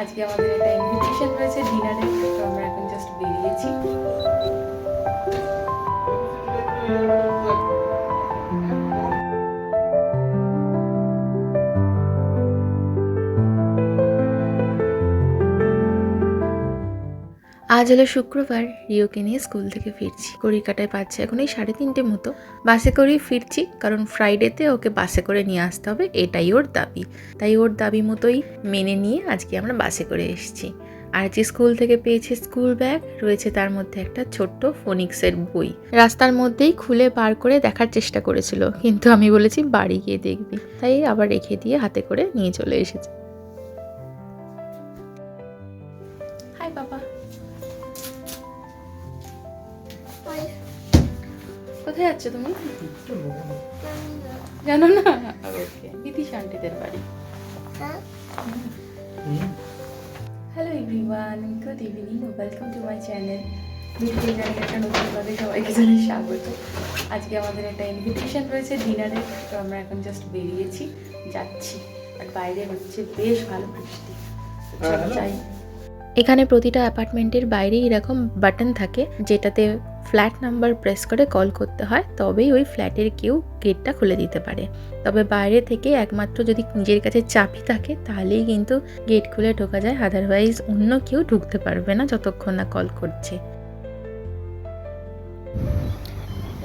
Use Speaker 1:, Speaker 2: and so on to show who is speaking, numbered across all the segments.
Speaker 1: আজকে আমাদের একটা ইনভিটেশন রয়েছে ডিনারে তো আমরা এখন জাস্ট বেরিয়েছি। আজ হলো শুক্রবার, রিওকে নিয়ে স্কুল থেকে ফিরছি। ঘড়ির কাটায় পাচ্ছে এখন এই সাড়ে তিনটে মতো। বাসে করেই ফিরছি, কারণ ফ্রাইডেতে ওকে বাসে করে নিয়ে আসতে হবে, এটাই ওর দাবি। তাই ওর দাবি মতোই মেনে নিয়ে আজকে আমরা বাসে করে এসেছি। আর যে স্কুল থেকে পেয়েছে স্কুল ব্যাগ, রয়েছে তার মধ্যে একটা ছোট্ট ফোনিক্সের বই। রাস্তার মধ্যেই খুলে বার করে দেখার চেষ্টা করেছিল, কিন্তু আমি বলেছি বাড়ি গিয়ে দেখবি। তাই আবার রেখে দিয়ে হাতে করে নিয়ে চলে এসেছে। কোথায় যাচ্ছ তুমি? জানো না? ওকে বিদিশ আন্টিদের বাড়ি। Hello everyone good evening welcome to my channel Bidyut জানি একটা নতুন ভাবে সবাইকে জানাই স্বাগত। আজকে আমাদের একটা ইনভিটেশন রয়েছে ডিনারে তো আমরা এখন জাস্ট বেরিয়েছি যাচ্ছি। আর বাইরে হচ্ছে বেশ ভালো বৃষ্টি। চলো যাই। এখানে প্রতিটা অ্যাপার্টমেন্টের বাইরেই এরকম বাটন থাকে যেটাতে ফ্ল্যাট নাম্বার প্রেস করে কল করতে হয়, তবেই ওই ফ্ল্যাটের কেউ গেটটা খুলে দিতে পারে। তবে বাইরে থেকে একমাত্র যদি নিজের কাছে চাবি থাকে, তাহলেই কিন্তু গেট খুলে ঢোকা যায় আদারওয়াইজ অন্য কেউ ঢুকতে পারবে না যতক্ষণ না কল করছে।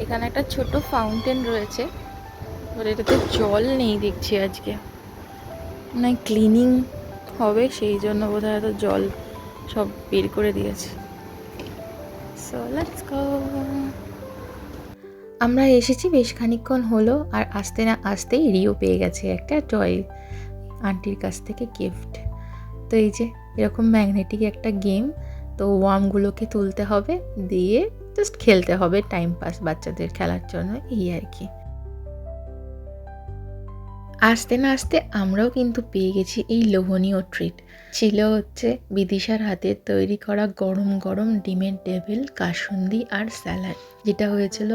Speaker 1: এখানে একটা ছোট ফাউন্টেন রয়েছে। এবার এটাতে জল নেই দেখছি আজকে। না ক্লিনিং হবে, সেই জন্য বোধহয় জল সব বের করে দিয়েছে। সো লেটস গো আমরা এসেছি বেশ খানিকক্ষণ হলো আর আসতে না আসতেই রিও পেয়ে গেছে একটা টয় আন্টির কাছ থেকে গিফট তো এই যে, এরকম ম্যাগনেটিক একটা গেম তো ওয়ার্মগুলোকে তুলতে হবে, দিয়ে জাস্ট খেলতে হবে টাইম পাস বাচ্চাদের খেলার জন্য, এই আর কি। আসতে না আসতে আমরাও কিন্তু পেয়ে গেছি এই লোভনীয় ট্রিট ছিল হচ্ছে বিদিশার হাতের তৈরি করা গরম গরম ডিমের টেবিল কাসুন্দি আর স্যালাড, যেটা হয়েছিল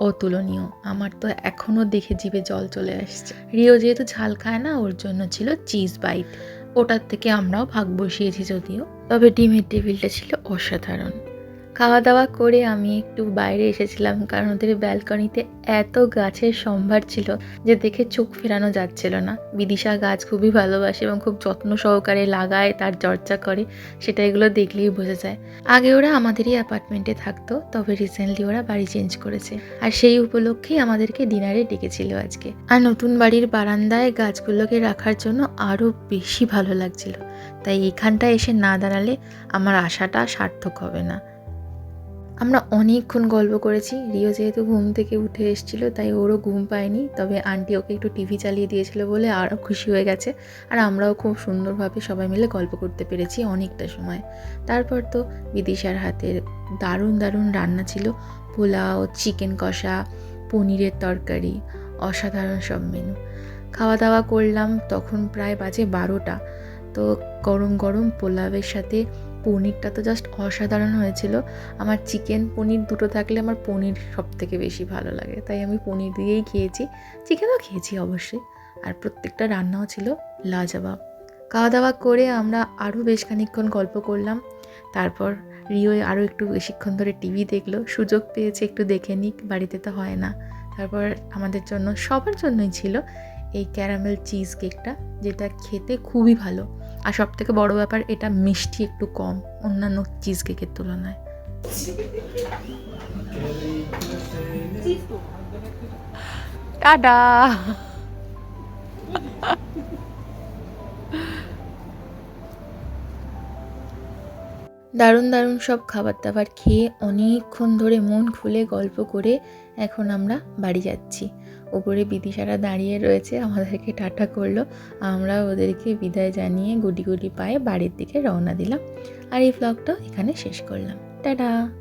Speaker 1: অতুলনীয়। আমার তো এখনও দেখে জিভে জল চলে আসছে। রিও যেহেতু ঝাল খায় না, ওর জন্য ছিল চিজ বাইট ওটার থেকে আমরাও ভাগ বসিয়েছি যদিও। তবে ডিমের টেবিলটা ছিল অসাধারণ। খাওয়া দাওয়া করে আমি একটু বাইরে এসেছিলাম কারণ ওদের ব্যালকনিতে এত গাছের সম্ভার ছিল যে দেখে চোখ ফেরানো যাচ্ছিল না। বিদিশা গাছ খুবই ভালোবাসে এবং খুব যত্ন সহকারে লাগায়, তার চর্চা করে, সেটা এগুলো দেখলেই বোঝা যায়। আগে ওরা আমাদেরই অ্যাপার্টমেন্টে থাকতো, তবে রিসেন্টলি ওরা বাড়ি চেঞ্জ করেছে। আর সেই উপলক্ষেই আমাদেরকে ডিনারে ডেকেছিল আজকে। আর নতুন বাড়ির বারান্দায় গাছগুলোকে রাখার জন্য আরও বেশি ভালো লাগছিল। তাই এখানটায় এসে না দাঁড়ালে আমার আশাটা সার্থক হবে না। আমরা অনেকক্ষণ গল্প করেছি। রিও যেহেতু ঘুম থেকে উঠে এসেছিল, তাই ওরও ঘুম পায়নি। তবে আন্টি ওকে একটু টিভি চালিয়ে দিয়েছিল বলে আরও খুশি হয়ে গেছে। আর আমরাও খুব সুন্দরভাবে সবাই মিলে গল্প করতে পেরেছি অনেকটা সময়। তারপর তো বিদিশার হাতের দারুণ দারুণ রান্না ছিল। পোলাও, চিকেন কষা, পনিরের তরকারি, অসাধারণ সব মেনু খাওয়া দাওয়া করলাম তখন প্রায় বাজে বারোটা। তো গরম গরম পোলাওয়ের সাথে পনিরটা তো জাস্ট অসাধারণ হয়েছিল। আমার চিকেন পনির দুটো থাকলে আমার পনির সব থেকে বেশি ভালো লাগে। তাই আমি পনির দিয়েই খেয়েছি। চিকেনও খেয়েছি অবশ্যই। আর প্রত্যেকটা রান্নাও ছিল লাজবাব। খাওয়া দাওয়া করে আমরা আরও বেশ খানিকক্ষণ গল্প করলাম। তারপর রিও আরও একটু বেশিক্ষণ ধরে টিভি দেখল। সুযোগ পেয়েছে একটু দেখে নিক, বাড়িতে তো হয় না। তারপর আমাদের জন্য সবার জন্যই ছিল এই ক্যারামেল চিজ কেকটা যেটা খেতে খুবই ভালো। আর সব থেকে বড় ব্যাপার, এটা মিষ্টি একটু কম, অন্যান্য চিজ কেকের তুলনায়। টাডা দারুণ দারুণ সব খাবার দাবার খেয়ে অনেকক্ষণ ধরে মন খুলে গল্প করে এখন আমরা বাড়ি যাচ্ছি। ওপরে বিদিশারা দাঁড়িয়ে রয়েছে, আমাদেরকে টাটা করল। আমরা ওদেরকে বিদায় জানিয়ে গুটি গুটি পায়ে বাড়ির দিকে রওনা দিলাম। আর এই ব্লগটা এখানে শেষ করলাম। টাটা!